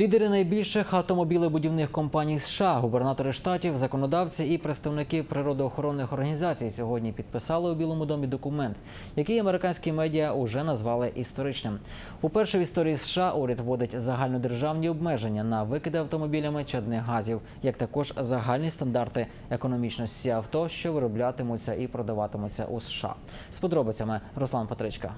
Лідери найбільших автомобілебудівних компаній США, губернатори штатів, законодавці і представники природоохоронних організацій сьогодні підписали у Білому домі документ, який американські медіа уже назвали історичним. Уперше в історії США уряд вводить загальнодержавні обмеження на викиди автомобілями чадних газів, як також загальні стандарти економічності авто, що вироблятимуться і продаватимуться у США. З подробицями Руслан Патричка.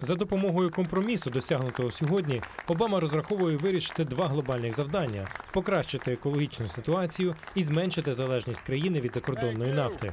За допомогою компромісу, досягнутого сьогодні, Обама розраховує вирішити два глобальних завдання: покращити екологічну ситуацію і зменшити залежність країни від закордонної нафти.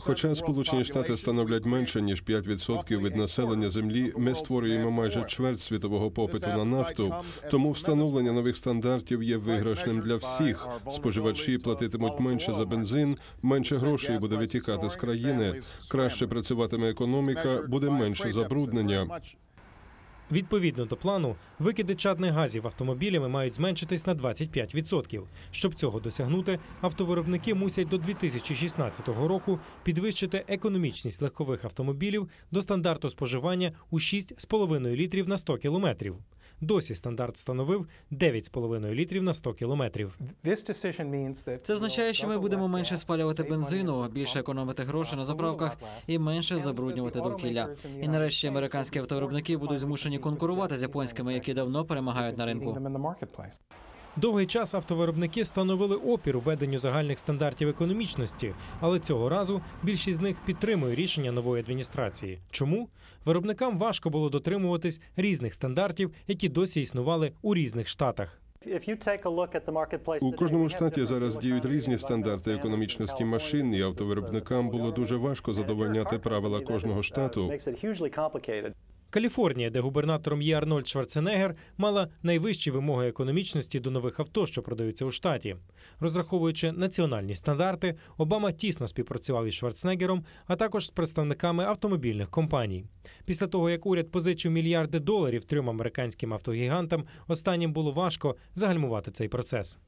Хоча Сполучені Штати становлять менше ніж 5% від населення землі, ми створюємо майже чверть світового попиту на нафту. Тому встановлення нових стандартів є виграшним для всіх. Споживачі платитимуть менше за бензин, менше грошей буде витікати з країни. Краще працюватиме економіка, буде менше забруднення. Відповідно до плану, викиди чадних газів автомобілями мають зменшитись на 25%. Щоб цього досягнути, автовиробники мусять до 2016 року підвищити економічність легкових автомобілів до стандарту споживання у 6,5 літрів на 100 кілометрів. Досі стандарт становив 9,5 літрів на 100 кілометрів. Це означає, що ми будемо менше спалювати бензину, більше економити гроші на заправках і менше забруднювати довкілля. І нарешті американські автовиробники будуть змушені конкурувати з японськими, які давно перемагають на ринку. Довгий час автовиробники становили опір введенню загальних стандартів економічності, але цього разу більшість з них підтримує рішення нової адміністрації. Чому виробникам важко було дотримуватись різних стандартів, які досі існували у різних штатах? У кожному штаті зараз діють різні стандарти економічності машин, і автовиробникам було дуже важко задовольняти правила кожного штату. Каліфорнія, де губернатором є Арнольд Шварценеггер, мала найвищі вимоги економічності до нових авто, що продаються у штаті. Розраховуючи національні стандарти, Обама тісно співпрацював із Шварценеггером, а також з представниками автомобільних компаній. Після того, як уряд позичив мільярди доларів трьом американським автогігантам, останнім було важко загальмувати цей процес.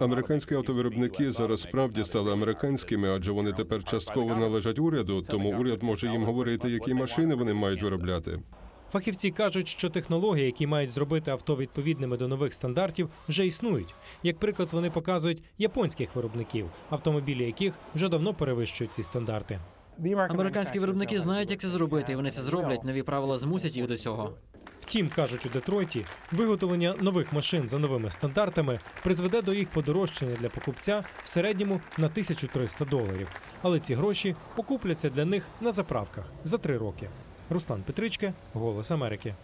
Американські автовиробники зараз справді стали американськими, адже вони тепер частково належать уряду, тому уряд може їм говорити, які машини вони мають виробляти. Фахівці кажуть, що технології, які мають зробити авто відповідними до нових стандартів, вже існують. Як приклад, вони показують японських виробників, автомобілі яких вже давно перевищують ці стандарти. Американські виробники знають, як це зробити, і вони це зроблять. Нові правила змусять їх до цього. Втім, кажуть у Детройті, виготовлення нових машин за новими стандартами призведе до їх подорожчання для покупця в середньому на 1300 доларів. Але ці гроші окупляться для них на заправках за три роки. Руслан Петричка, Голос Америки.